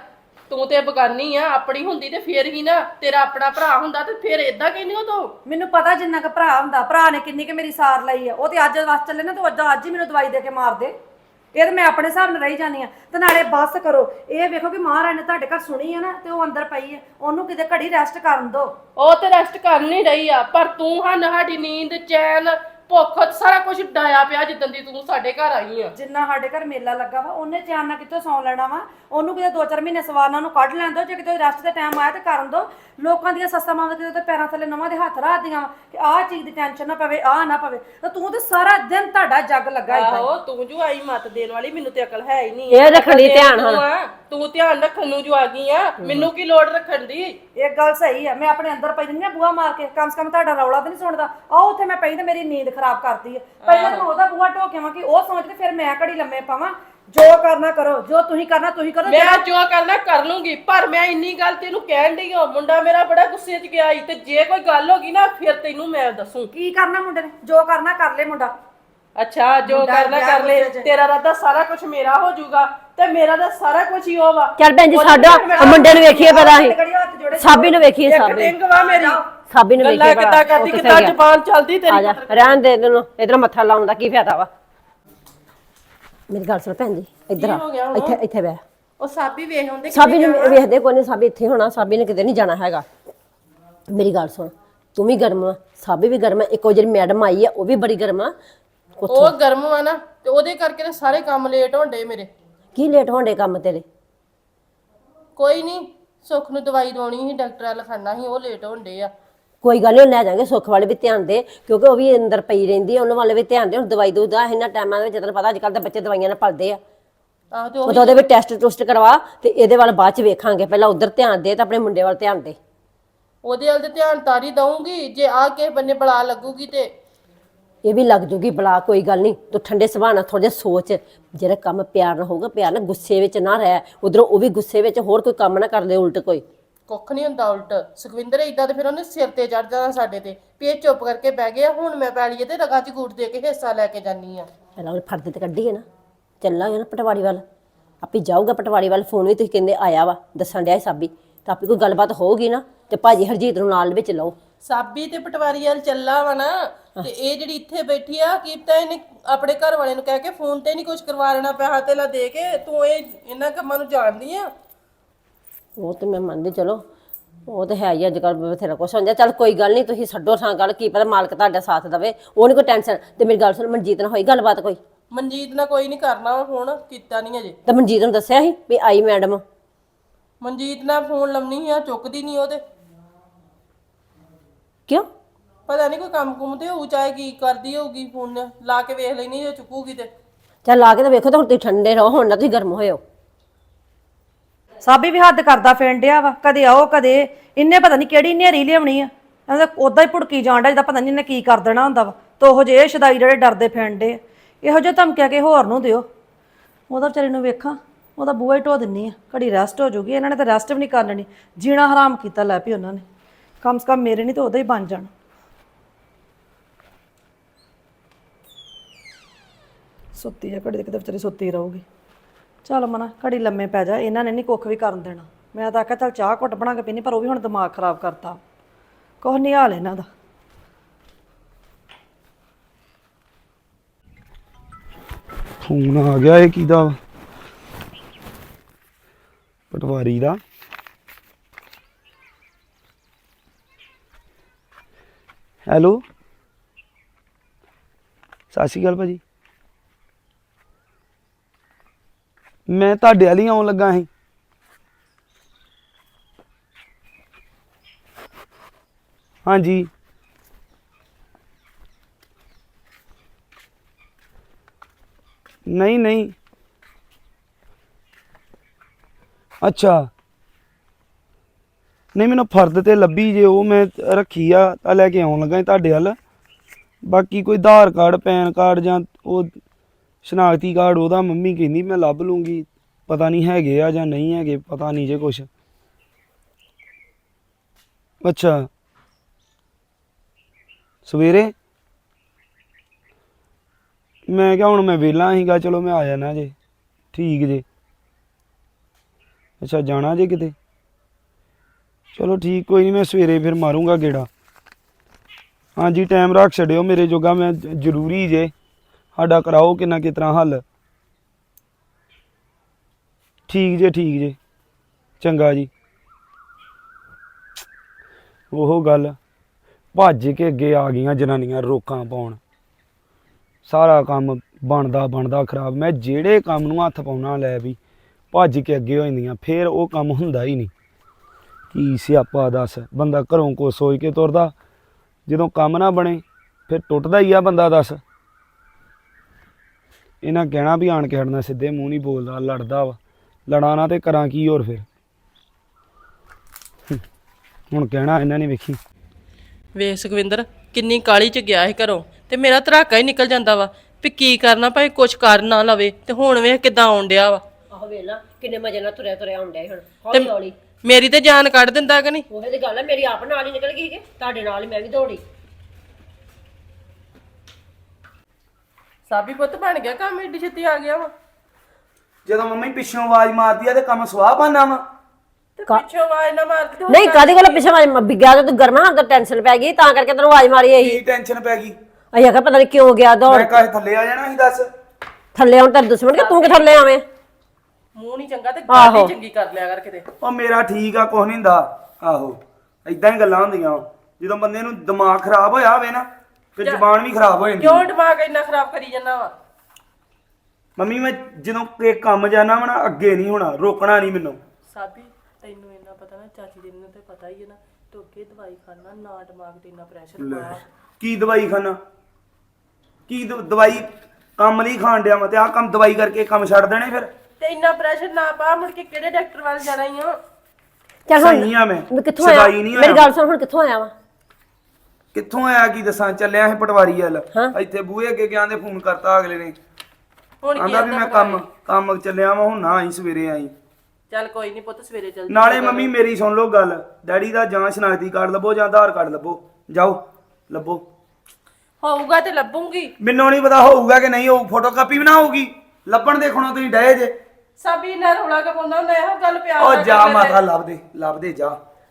ਤੂੰ ਤੇ ਬਗਾਨੀ ਆ ਆਪਣੀ ਹੁੰਦੀ ਤੇ ਫੇਰ ਹੀ ਨਾ ਤੇਰਾ ਆਪਣਾ ਭਰਾ ਹੁੰਦਾ ਤੇ ਫੇਰ ਇਦਾਂ ਕਹਿੰਦੀ ਉਹ ਤੂੰ? ਮੈਨੂੰ ਪਤਾ ਜਿੰਨਾ ਕੁ ਭਰਾ ਹੁੰਦਾ ਭਰਾ ਨੇ ਕਿੰਨੀ ਕਿ ਮੇਰੀ ਸਾਰ ਲਈ ਆ ਉਹ ਤੇ ਅੱਜ ਵਾਸ ਚੱਲੇ ਨਾ ਤੇ ਅੱਜ ਅੱਜ ਹੀ ਮੈਨੂੰ ਦਵਾਈ ਦੇ ਕੇ ਮਾਰ ਦੇ। ਇਹ ਤੇ ਮੈਂ ਆਪਣੇ ਹਿਸਾਬ ਨਾਲ ਰਹੀ ਜਾਨੀ ਆ। ਤੇ ਨਾਲੇ ਬੱਸ ਕਰੋ ਇਹ ਵੇਖੋ ਕਿ ਮਹਾਰਾਜ ਨੇ ਤੁਹਾਡੇ ਘਰ ਸੁਣੀ ਆ ਨਾ ਤੇ ਉਹ ਅੰਦਰ ਪਈ ਹੈ ਉਹਨੂੰ ਕਿਤੇ ਘੜੀ ਰੈਸਟ ਕਰਨ ਦਿਓ ਉਹ ਤੇ ਰੈਸਟ ਕਰ ਨਹੀਂ ਰਹੀ ਆ ਪਰ ਤੂੰ ਹਨ ਸਾਡੀ ਨੀਂਦ ਚੈਨ ਭੁੱਖ ਸਾਰਾ ਕੁਝ ਡਾਇਆ ਪਿਆ ਜਿੱਦਣ ਦੀ ਤੂੰ ਸਾਡੇ ਘਰ ਆਈ ਆ। ਜਿੰਨਾ ਸਾਡੇ ਘਰ ਮੇਲਾ ਲੱਗਾ ਵਾ ਉਹਨੇ ਚੈਨ ਨਾਲ ਕਿੱਥੋਂ ਸੌਂ ਲੈਣਾ ਵਾ? ਉਹਨੂੰ ਕਿਤੇ 2-4 ਮਹੀਨੇ ਸਵਾਰਨਾ ਨੂੰ ਕੱਢ ਲੈਣ ਦਿਓ ਜੇ ਕਿਤੇ ਰੈਸਟ ਦਾ ਟਾਈਮ ਆਇਆ ਤੇ ਕਰਨ ਦਿਓ। ਲੋਕਾਂ ਦੀਆਂ ਸੱਸਾਂ ਮਾਵਾਂ ਕਿਤੇ ਤੇ ਪੈਰਾਂ ਥੱਲੇ ਨਵਾਂ ਦੇ ਹੱਥ ਰੱਖਦੀਆਂ ਕਿ ਆਹ ਚੀਜ਼ ਦੀ ਟੈਨਸ਼ਨ ਨਾ ਪਵੇ ਆਹ ਨਾ ਪਵੇ। ਤਾਂ ਤੂੰ ਤੇ ਸਾਰਾ ਦਿਨ ਤੁਹਾਡਾ ਜੱਗ ਲੱਗਾ ਏਦਾਂ ਹੀ। ਆਹੋ ਤੂੰ ਜੋ ਆਈ ਮਤ ਦੇਣ ਵਾਲੀ ਮੈਨੂੰ ਤੇ ਅਕਲ ਹੈ ਹੀ ਨਹੀਂ। ਇਹ ਰੱਖਣ ਦੀ ਧਿਆਨ ਤੂੰ ਆ, ਤੂੰ ਧਿਆਨ ਰੱਖਣ ਨੂੰ ਜੋ ਆ ਗਈ ਆ। ਮੈਨੂੰ ਕੀ ਲੋੜ ਰੱਖਣ ਦੀ? ਇਹ ਗੱਲ ਸਹੀ ਆ ਮੈਂ ਆਪਣੇ ਅੰਦਰ ਪਈ ਦਿੰਦੀ ਆ ਬੂਹਾ ਮਾਰ ਕੇ ਕਮ ਸੇ ਕਮ ਤੁਹਾਡਾ ਰੌਲਾ ਤੇ ਨਹੀਂ ਸੁਣਦਾ। ਆਹ ਉੱਥੇ ਮੈਂ ਪਈ ਤੇ ਮੇਰੀ ਨੀਂਦ ਖਰਾਬ ਕਰਦੀ ਆ। ਪਹਿਲਾਂ ਤਾਂ ਮੈਂ ਉਹਦਾ ਬੂਹਾ ਢੋਕਿਆ ਵਾਂ ਕਿ ਉਹ ਸੋਚ ਤੇ ਫਿਰ ਮੈਂ ਘੜੀ ਲੰਮੇ ਪਾਵਾਂ। ਜੋ ਕਰਨਾ ਕਰੋ ਜੋ ਤੁਸੀਂ ਕਰਨਾ ਤੁਸੀਂ ਕਰੋ। ਮੈਂ ਜੋ ਕਰਨਾ ਕਰ ਲੂੰਗੀ। ਪਰ ਮੈਂ ਇੰਨੀ ਗੱਲ ਤੈਨੂੰ ਕਹਿਣ ਡਈ ਹਾਂ ਮੁੰਡਾ ਮੇਰਾ ਬੜਾ ਗੁੱਸੇ 'ਚ ਗਿਆ ਈ ਤੇ ਜੇ ਕੋਈ ਗੱਲ ਹੋ ਗਈ ਨਾ ਫਿਰ ਤੈਨੂੰ ਮੈਂ ਦੱਸੂ। ਕੀ ਕਰਨਾ ਮੁੰਡੇ ਨੇ? ਜੋ ਕਰਨਾ ਕਰ ਲੈ ਮੁੰਡਾ। ਅੱਛਾ ਜੋ ਮੁੰਡਾ ਕਰਨਾ ਵਿਆਹ ਕਰ ਲੈ। ਗੁੱਸੇ 'ਚ। ਤੇਰਾ ਰਾਦਾ ਸਾਰਾ ਕੁਝ ਮੇਰਾ ਹੋ ਜਾਊਗਾ ਤੇ ਮੇਰਾ ਤਾਂ ਸਾਰਾ ਕੁਝ ਹੀ ਹੋਵਾ ਚੱਲ ਭੈਣ ਜੀ ਸਾਡਾ ਉਹ ਮੁੰਡੇ ਨੂੰ ਵੇਖੀਏ ਪਹਿਲਾਂ ਅਸੀਂ। ਸਾਬੀ ਨੂੰ ਵੇਖੀਏ ਇੱਕ ਸਾਬੀ। ਟਿੰਗ ਵਾ ਮੇਰੀ। ਸਾਬੀ ਨੂੰ ਗੱਲਾਂ ਵੇਖੀਏ ਕਿੱਦਾਂ ਭਲਾ, ਕਰਦੀ ਉਹ ਕਿੱਥੇ ਕਿੱਦਾਂ ਗਿਆ? ਜ਼ਬਾਨ ਚੱਲਦੀ ਆ ਤੇਰੀ ਜਾ ਰਹਿਣ ਦੇ ਤੈਨੂੰ ਇਧਰ ਮੱਥਾ ਲਾਉਣ ਦਾ ਕੀ ਫਾਇਦਾ ਵਾ? ਮੇਰੀ ਗੱਲ ਸੁਣ ਭੈਣ ਜੀ ਇੱਧਰ ਆ ਹੋ ਗਿਆ ਹੁਣ? ਇੱਥੇ ਇੱਥੇ ਬੈ ਉਹ ਸਾਬੀ ਵੇਖ ਹੁੰਦੇ ਸਾਬੀ ਨੂੰ ਵੇਖਦੇ ਕੋਈ ਨਹੀਂ ਸਾਬੀ ਇੱਥੇ ਹੋਣਾ ਸਾਬੀ ਨੇ ਕਿਤੇ ਨਹੀਂ ਜਾਣਾ ਹੈਗਾ। ਮੇਰੀ ਗੱਲ ਸੁਣ ਤੂੰ ਵੀ ਗਰਮ ਆ ਸਾਬੀ ਵੀ ਗਰਮ ਆ ਇੱਕੋ ਜਿਹੜੀ ਮੈਡਮ ਆਈ ਆ ਉਹ ਵੀ ਬੜੀ ਗਰਮ ਆ। ਉਹ ਗਰਮ ਵਾ ਨਾ ਤੇ ਉਹਦੇ ਕਰਕੇ ਤੇ ਸਾਰੇ ਕੰਮ ਲੇਟ ਹੁੰਦੇ ਮੇਰੇ। ਕੀ ਲੇਟ ਹੋਣਦੇ ਕੰਮ ਤੇਰੇ? ਕੋਈ ਨਹੀਂ ਸੁੱਖ ਨੂੰ ਦਵਾਈ ਦਵਾਉਣੀ ਸੀ ਡਾਕਟਰ ਲਿਖਾਣਾ ਸੀ ਉਹ ਲੇਟ ਹੁੰਦੇ ਆ। ਕੋਈ ਗੱਲ ਨਹੀਂ ਲੈ ਜਾਾਂਗੇ ਸੁੱਖ ਵਾਲੇ ਵੀ ਧਿਆਨ ਦੇ ਕਿਉਂਕਿ ਉਹ ਵੀ ਅੰਦਰ ਪਈ ਰਹਿੰਦੀ ਆ ਉਹਨਾਂ ਵਾਲੇ ਵੀ ਧਿਆਨ ਦੇ ਹੁਣ ਦਵਾਈ ਦੂਦਾ ਇਹਨਾਂ ਟਾਈਮਾਂ ਵਿੱਚ ਤੈਨੂੰ ਪਤਾ ਅੱਜ ਕੱਲ੍ਹ ਦੇ ਬੱਚੇ ਦਵਾਈਆਂ ਨਾਲ ਪਲਦੇ ਆ। ਆਹ ਤੇ ਉਹ ਉਹ ਤਾਂ ਉਹਦੇ ਵੀ ਟੈਸਟ ਟੁਸਟ ਕਰਵਾ ਤੇ ਇਹਦੇ ਵੱਲ ਬਾਅਦ ਚ ਵੇਖਾਂਗੇ ਪਹਿਲਾਂ ਉਧਰ ਧਿਆਨ ਦੇ ਤੇ ਆਪਣੇ ਮੁੰਡੇ ਵੱਲ ਧਿਆਨ ਦੇ। ਉਹਦੇ ਵੱਲ ਤੇ ਧਿਆਨ ਤਾਰੀ ਦਊਂਗੀ ਜੇ ਆ ਕੇ ਬੰਨੇ ਬਲਾ ਲੱਗੂਗੀ ਤੇ ਇਹ ਵੀ ਲੱਗ ਜੂਗੀ ਬਲਾ ਕੋਈ ਗੱਲ ਨਹੀਂ। ਤੂੰ ਠੰਡੇ ਸੁਭਾਅ ਨਾਲ ਥੋੜਾ ਜਿਹਾ ਸੋਚ। ਜਿਹੜਾ ਕੰਮ ਪਿਆਰ ਨਾਲ ਹੋਊਗਾ ਪਿਆਰ ਨਾਲ ਗੁੱਸੇ ਵਿੱਚ ਨਾ ਰਹਿ। ਉਧਰੋਂ ਉਹ ਵੀ ਗੁੱਸੇ ਵਿੱਚ ਹੋਰ ਕੋਈ ਕੰਮ ਨਾ ਕਰ ਲੈ ਉਲਟ ਕੋਈ। ਕੁੱਖ ਨਹੀਂ ਹੁੰਦਾ ਉਲਟ। ਸੁਖਵਿੰਦਰ ਇਦਾਂ ਤੇ ਫਿਰ ਉਹਨੇ ਸਿਰ ਤੇ ਚੜ ਜਾਣਾ ਸਾਡੇ ਤੇ। ਵੀ ਇਹ ਚੁੱਪ ਕਰਕੇ ਬਹਿ ਗਿਆ ਹੁਣ ਮੈਂ ਪੈਲੀਏ ਤੇ ਰਗਾ ਚ ਗੂੜ ਦੇ ਕੇ ਹਿੱਸਾ ਲੈ ਕੇ ਜਾਨੀ ਆ ਪਹਿਲਾਂ ਉਹ ਫਰਦ ਤੇ ਕੱਢੀਏ ਨਾ। ਚੱਲਾਂਗੇ ਨਾ ਪਟਵਾਰੀ ਵੱਲ। ਆਪੇ ਜਾਊਗਾ ਪਟਵਾਰੀ ਵੱਲ ਫੋਨ ਵੀ ਤੁਸੀਂ ਕਹਿੰਦੇ ਆਇਆ ਵਾ ਦੱਸਣ ਡਿਆ ਸਾਬੀ। ਤਾਂ ਆਪੇ ਕੋਈ ਗੱਲਬਾਤ ਹੋਊਗੀ ਨਾ ਤੇ ਭਾਜੀ ਹਰਜੀਤ ਨੂੰ ਨਾਲ ਵਿੱਚ ਲਓ। ਸਾਬੀ ਤੇ ਪਟਵਾਰੀ ਵਾਲ ਚੱਲਾ ਵਾ ਨਾ। ਤੇ ਇਹ ਜਿਹੜੀ ਇੱਥੇ ਬੈਠੀ ਆ ਕੀਤਾ ਇਹਨੇ ਆਪਣੇ ਘਰ ਵਾਲੇ ਨੂੰ ਕਹਿ ਕੇ ਫੋਨ ਤੇ ਨਹੀਂ ਕੁਝ ਕਰਵਾ ਲੈਣਾ ਪੈਸਾ ਤੇਲਾ ਦੇ ਕੇ ਤੂੰ ਇਹ ਇਹਨਾਂ ਕੰਮਾਂ ਨੂੰ ਜਾਣਦੀ ਆ? ਉਹ ਤੇ ਮੈਂ ਮੰਨਦੀ ਚਲੋ ਉਹ ਤੇ ਹੈ ਹੀ ਅੱਜ ਕੱਲ ਬਥੇਰਾ ਕੁਛ ਹੁੰਦਾ। ਚੱਲ ਕੋਈ ਗੱਲ ਨਹੀਂ ਤੁਸੀਂ ਛੱਡੋ ਥਾਂ ਗੱਲ ਕੀ ਪਤਾ ਮਾਲਕ ਤੁਹਾਡਾ ਸਾਥ ਦੇਵੇ। ਉਹ ਨਹੀਂ ਕੋਈ ਟੈਨਸ਼ਨ ਤੇ ਮੇਰੀ ਗੱਲ ਸੁਣ ਮਨਜੀਤ ਨਾਲ ਹੋਈ ਗੱਲਬਾਤ ਕੋਈ? ਮਨਜੀਤ ਨਾਲ ਕੋਈ ਨਹੀਂ ਕਰਨਾ ਫੋਨ ਕੀਤਾ ਨਹੀਂ ਅਜੇ। ਤੇ ਮਨਜੀਤ ਨੂੰ ਦੱਸਿਆ ਸੀ ਵੀ ਆਈ ਮੈਡਮ ਮਨਜੀਤ ਨਾਲ ਫੋਨ ਲੰਮਣੀ ਆ ਚੁੱਕਦੀ ਨਹੀਂ ਉਹਦੇ ਕਿਉਂ? ਪਤਾ ਨਹੀਂ ਕੋਈ ਕੰਮ ਕੁੰਮ ਤੇ ਹੋਊ ਚਾਹੇ ਕੀ ਕਰਦੀ ਹੋਊਗੀ ਫੋਨ ਲਾ ਕੇ ਵੇਖ ਲੈਣੀ ਜੇ ਚੁੱਕੂਗੀ ਤੇ। ਚੱਲ ਆ ਕੇ ਤਾਂ ਵੇਖੋ ਤਾਂ ਹੁਣ ਤੁਸੀਂ ਠੰਡੇ ਰਹੋ ਹੁਣ ਨਾ ਤੁਸੀਂ ਗਰਮ ਹੋਇਓ। ਸਾਬੀ ਵੀ ਹੱਦ ਕਰਦਾ ਫਿਰਨ ਡਿਆ ਵਾ ਕਦੇ ਆਓ ਕਦੇ ਇਹਨੇ ਪਤਾ ਨਹੀਂ ਕਿਹੜੀ ਨੇਰੀ ਲਿਆਉਣੀ ਆ। ਇਹਦਾ ਉਦਾਂ ਹੀ ਭੁੜਕੀ ਜਾਣ ਡਿਆ ਜਿੱਦਾਂ ਪਤਾ ਨਹੀਂ ਇਹਨੇ ਕੀ ਕਰ ਦੇਣਾ ਹੁੰਦਾ ਵਾ। ਤੇ ਉਹ ਜੇ ਸ਼ਦਾਈ ਜਿਹੜੇ ਡਰਦੇ ਫਿਰਨ ਡੇ ਇਹੋ ਜਿਹੇ ਧਮਕਿਆ ਕੇ ਹੋਰ ਨੂੰ ਦਿਓ। ਉਹਦਾ ਵਿਚਾਰੀ ਨੂੰ ਵੇਖਾਂ ਉਹਦਾ ਬੂਹਾ ਹੀ ਢੋ ਦਿੰਨੀ ਆ ਘੜੀ ਰੈਸਟ ਹੋ ਜੂਗੀ ਇਹਨਾਂ ਨੇ ਤਾਂ ਰੈਸਟ ਵੀ ਨਹੀਂ ਕਰ ਲੈਣੀ। ਜੀਣਾ ਹਰਾਮ ਕੀਤਾ ਲੈ ਪਈ ਉਹਨਾਂ ਨੇ। ਕਮ ਸੇ ਕਮ ਮੇਰੇ ਨਹੀਂ ਤੇ ਉਹਦਾ ਹੀ ਬਣ ਜਾਣ। ਸੁੱਤੀ ਆ, ਘੜੀ ਦੇ ਕਿਤੇ ਵਿਚਾਰੀ ਸੁੱਤੀ ਰਹੂਗੀ। ਚੱਲ ਮਨਾ, ਘੜੀ ਲੰਮੇ ਪੈ ਜਾ, ਇਹਨਾਂ ਨੇ ਨਹੀਂ ਕੁੱਖ ਵੀ ਕਰਨ ਦੇਣਾ। ਮੈਂ ਤਾਂ ਆਖਿਆ, ਚੱਲ ਚਾਹ ਘੁੱਟ ਬਣਾ ਕੇ ਪੀਣੀ ਪਰ ਉਹ ਵੀ ਹੁਣ ਦਿਮਾਗ ਖਰਾਬ ਕਰਤਾ। ਕੁਛ ਨਹੀਂ ਹਾਲ ਇਹਨਾਂ ਦਾ। ਫੋਨ ਆ ਗਿਆ ਇਹ ਕਿਹਦਾ ਪਟਵਾਰੀ ਦਾ। ਹੈਲੋ? ਸਤਿ ਸ਼੍ਰੀ ਅਕਾਲ ਭਾਜੀ। ਮੈਂ ਤੁਹਾਡੇ ਵਾਲੀ ਆਉਣ ਲੱਗਾ ਸੀ। ਹਾਂਜੀ। ਨਹੀਂ ਨਹੀਂ। ਅੱਛਾ। ਨਹੀਂ, ਮੈਨੂੰ ਫਰਦ ਤੇ ਲੱਭੀ ਜੇ ਉਹ ਮੈਂ ਰੱਖੀ ਆ, ਤਾਂ ਲੈ ਕੇ ਆਉਣ ਲੱਗਾ ਸੀ ਤੁਹਾਡੇ ਵੱਲ। ਬਾਕੀ ਕੋਈ ਆਧਾਰ ਕਾਰਡ, ਪੈਨ ਕਾਰਡ ਜਾਂ ਉਹ ਸ਼ਨਾਖਤੀ ਕਾਰਡ ਉਹਦਾ ਮੰਮੀ ਕਹਿੰਦੀ ਮੈਂ ਲੱਭ ਲੂੰਗੀ, ਪਤਾ ਨਹੀਂ ਹੈਗੇ ਆ ਜਾਂ ਨਹੀਂ ਹੈਗੇ, ਪਤਾ ਨਹੀਂ ਜੇ ਕੁਛ। ਅੱਛਾ। ਸਵੇਰੇ? ਮੈਂ ਕਿਹਾ ਹੁਣ ਮੈਂ ਵਿਹਲਾ ਸੀਗਾ, ਚਲੋ ਮੈਂ ਆ ਜਾਣਾ ਜੇ, ਠੀਕ ਜੇ। ਅੱਛਾ, ਜਾਣਾ ਜੇ ਕਿਤੇ? ਚਲੋ ਠੀਕ, ਕੋਈ ਨਹੀਂ ਮੈਂ ਸਵੇਰੇ ਫਿਰ ਮਾਰੂੰਗਾ ਗੇੜਾ। ਹਾਂਜੀ ਟਾਈਮ ਰੱਖ ਛੱਡਿਓ ਮੇਰੇ ਜੋਗਾ, ਮੈਂ ਜ਼ਰੂਰੀ ਜੇ। ਸਾਡਾ ਕਰਾਓ ਕਿੰਨਾ ਕਿਸ ਤਰ੍ਹਾਂ ਹੱਲ। ਠੀਕ ਜੇ ਠੀਕ ਜੇ। ਚੰਗਾ ਜੀ। ਉਹ ਗੱਲ, ਭੱਜ ਕੇ ਅੱਗੇ ਆ ਗਈਆਂ ਜਨਾਨੀਆਂ ਰੋਕਾਂ ਪਾਉਣ। ਸਾਰਾ ਕੰਮ ਬਣਦਾ ਬਣਦਾ ਖਰਾਬ। ਮੈਂ ਜਿਹੜੇ ਕੰਮ ਨੂੰ ਹੱਥ ਪਾਉਣਾ ਲੈ ਵੀ ਭੱਜ ਕੇ ਅੱਗੇ ਹੋ ਜਾਂਦੀਆਂ, ਫਿਰ ਉਹ ਕੰਮ ਹੁੰਦਾ ਹੀ ਨਹੀਂ। ਕੀ ਸਿਆਪਾ ਦੱਸ, ਬੰਦਾ ਘਰੋਂ ਕੋ ਸੋਚ ਕੇ ਤੁਰਦਾ। ਜਦੋਂ ਕੰਮ ਨਾ ਬਣੇ, ਫਿਰ ਟੁੱਟਦਾ ਹੀ ਆ ਬੰਦਾ ਦੱਸ। ਇਹਨਾਂ ਕਹਿਣਾ ਵੀ ਆਣ ਕੇ ਹਟਣਾ ਸਿੱਧੇ ਮੂੰਹ ਨਹੀਂ ਬੋਲਦਾ ਲੜਦਾ ਵਾ। ਲੜਾਣਾ ਤੇ ਕਰਾਂ ਕੀ ਹੋਰ ਫਿਰ। ਹੁਣ ਕਹਿਣਾ ਇਹਨਾਂ ਨੇ ਵੇਖੀ। ਵੇਖ ਸੁਖਵਿੰਦਰ ਕਿੰਨੀ ਕਾਲੀ ਚ ਗਿਆ ਸੀ ਘਰੋਂ ਤੇ ਮੇਰਾ ਧਰਾਕਾ ਹੀ ਨਿਕਲ ਜਾਂਦਾ ਵਾ ਵੀ ਕੀ ਕਰਨਾ ਭਾਈ ਕੁਝ ਕਰ ਨਾ ਲਵੇ ਤੇ ਹੁਣ ਵੇਖ ਕਿਦਾਂ ਆਉਣ ਡਿਆ ਵਾ। ਆਹੋ ਵੇਲਾ ਕਿੰਨੇ ਮਜੇ ਨਾਲ ਤੁਰਿਆ ਤੁਰਿਆ ਹੁੰਦਾ ਹੁਣ। ਹੌਲੀ ਹੌਲੀ। ਮੇਰੀ ਤੇ ਜਾਨ ਕੱਢ ਦਿੰਦਾ ਕਿ ਨਹੀਂ? ਉਹੇ ਦੀ ਗੱਲ ਹੈ ਮੇਰੀ ਆਪ ਨਾਲ ਹੀ ਨਿਕਲ ਗਈ ਕਿ ਤੁਹਾਡੇ ਨਾਲ ਹੀ ਮੈਂ ਵੀ ਦੌੜੀ। ਸਾਬੀ ਪੁੱਤ ਬਣ ਗਿਆ ਕੰਮ ਏਡੀ ਛੇਤੀ ਆ ਗਿਆ ਵਾ। ਜਦੋਂ ਮੰਮੀ ਪਿੱਛੋਂ ਆਵਾਜ਼ ਮਾਰਦੀ ਆ ਤੇ ਕੰਮ ਸਵਾਹ ਪਾਣਾ ਵਾ। ਤੇ ਪਿੱਛੋਂ ਆਵਾਜ਼ ਨਾ ਮਾਰਦੀ ਤੇ ਨਹੀਂ ਕਾਦੀ ਗੱਲ ਪਿੱਛੇ ਮੈਂ ਬਿਗਿਆ ਤੇ ਤੂੰ ਗਰਮਾ ਅੰਦਰ ਟੈਨਸ਼ਨ ਪੈ ਗਈ ਤਾਂ ਕਰਕੇ ਤੈਨੂੰ ਆਵਾਜ਼ ਮਾਰੀ ਆਈ ਕੀ ਟੈਨਸ਼ਨ ਪੈ ਗਈ? ਅਸੀਂ ਆਖਿਆ ਪਤਾ ਨਹੀਂ ਕਿਉਂ ਗਿਆ ਦੌੜ। ਮੈਂ ਕਾਹੇ ਥੱਲੇ ਆ ਜਾਣਾ ਸੀ ਦੱਸ। ਥੱਲੇ ਆਉਣ ਤੇਰੇ ਦੁਸ਼ਮਣ ਕਿ ਤੂੰ ਕਿ ਥੱਲੇ ਆਵੇਂ? ਮੂੰਹ ਨਹੀਂ ਚੰਗਾ ਤੇ ਗੱਲ ਹੀ ਚੰਗੀ ਕਰ ਲਿਆ ਕਰ ਕਿਤੇ। ਉਹ ਮੇਰਾ ਠੀਕ ਆ ਕੁਛ ਨਹੀਂ ਹੁੰਦਾ। ਆਹੋ ਇਦਾਂ ਹੀ ਗੱਲਾਂ ਹੁੰਦੀਆਂ ਵਾਂ। ਜਦੋਂ ਬੰਦੇ ਨੂੰ ਦਿਮਾਗ ਖਰਾਬ ਹੋਇਆ ਹੋਵੇ ਨਾ ਤੇ ਜ਼ੁਬਾਨ ਵੀ ਖਰਾਬ ਹੋ ਜਾਂਦੀ ਕਿਉਂ ਦਿਮਾਗ ਇੰਨਾ ਖਰਾਬ ਕਰੀ ਜਾਂਦਾ ਵਾ? ਮੰਮੀ ਮੈਂ ਜਦੋਂ ਕੋਈ ਕੰਮ ਜਾਣਾ ਵਾ ਨਾ ਅੱਗੇ ਨਹੀਂ ਹੋਣਾ ਰੋਕਣਾ ਨਹੀਂ ਮੈਨੂੰ। ਸਾਬੀ ਤੈਨੂੰ ਇੰਨਾ ਪਤਾ ਨਾ ਚਾਚੀ ਦੀ ਨੂੰ ਤੇ ਪਤਾ ਹੀ ਹੈ ਨਾ ਤੂੰ ਅੱਗੇ ਦਵਾਈ ਖਾਣਾ ਨਾ ਦਿਮਾਗ ਤੇ ਇੰਨਾ ਪ੍ਰੈਸ਼ਰ ਪਾ ਕੀ ਦਵਾਈ ਖਾਣਾ? ਕੀ ਦ- ਦਵਾਈ ਕੰਮ ਲਈ ਖਾਣ ਡਿਆ ਮੈਂ ਤੇ ਆਹ ਕੰਮ ਦਵਾਈ ਕਰਕੇ ਕੰਮ ਛੱਡ ਦੇਣੇ ਫਿਰ? ਤੇ ਇੰਨਾ ਪ੍ਰੈਸ਼ਰ ਨਾ ਪਾ ਮੁੜ ਕੇ ਕਿਹੜੇ ਡਾਕਟਰ ਵੱਲ ਜਾਣਾ ਹੀ ਆ ਚੱਲ ਹੁਣ ਸਹੀ ਆ ਮੈਂ। ਮੈਂ ਕਿੱਥੋਂ ਆਇਆ? ਸਦਾਈ ਨਹੀਂ ਮੇਰੀ ਹੋਇਆ ਗੱਲ ਸੁਣ ਹੁਣ ਕਿੱਥੋਂ ਆਇਆ ਵਾ? ਕਿੱਥੋਂ ਆਇਆ ਕੀ ਦੱਸਾਂ? ਚੱਲਿਆ ਸੀ ਪਟਵਾਰੀ ਵੱਲ। ਇੱਥੇ ਬੂਹੇ ਅੱਗੇ ਗਿਆ ਫੋਨ ਕਰਤਾ ਅਗਲੇ ਨੇ। ਹੁਣ ਕੀ ਆਂਦਾ ਵੀ ਮੈਂ ਕੰਮ ਕੰਮ ਚੱਲਿਆ ਵਾਂ ਹੁਣ ਨਾ ਆਈ ਸਵੇਰੇ ਆਈ। ਚੱਲ ਕੋਈ ਨਹੀਂ ਪੁੱਤ ਸਵੇਰੇ ਚੱਲ ਨਾਲੇ ਮੰਮੀ ਮੇਰੀ ਸੁਣ ਲਓ ਗੱਲ। ਡੈਡੀ ਦਾ ਜਾਂ ਸ਼ਨਾਖਤੀ ਕਾਰਡ ਲੱਭੋ ਜਾਂ ਆਧਾਰ ਕਾਰਡ ਲੱਭੋ। ਜਾਓ ਲੱਭੋ। ਹੋਊਗਾ ਤੇ ਲੱਭੂਗੀ। ਮੈਨੂੰ ਨਹੀਂ ਪਤਾ ਹੋਊਗਾ ਕਿ ਨਹੀਂ ਹੋਊ ਫੋਟੋਕਾਪੀ ਵੀ ਨਾ ਹੋਊਗੀ। ਲੱਭਣ ਦੇਖਣੋਂ ਤੁਸੀਂ ਡਏ ਜੇ। ਸਾਬੀ ਨਾਲ ਰੌਲਾ ਕੇ ਪਾਉਂਦਾ ਹੁੰਦਾ ਇਹੋ ਗੱਲ ਪਿਆਰ ਉਹ ਨਾਲ ਜਾ ਕਰਦੇ ਮਾਤਾ ਲੱਭ ਦੇ ਲੱਭ ਦੇ ਜਾ।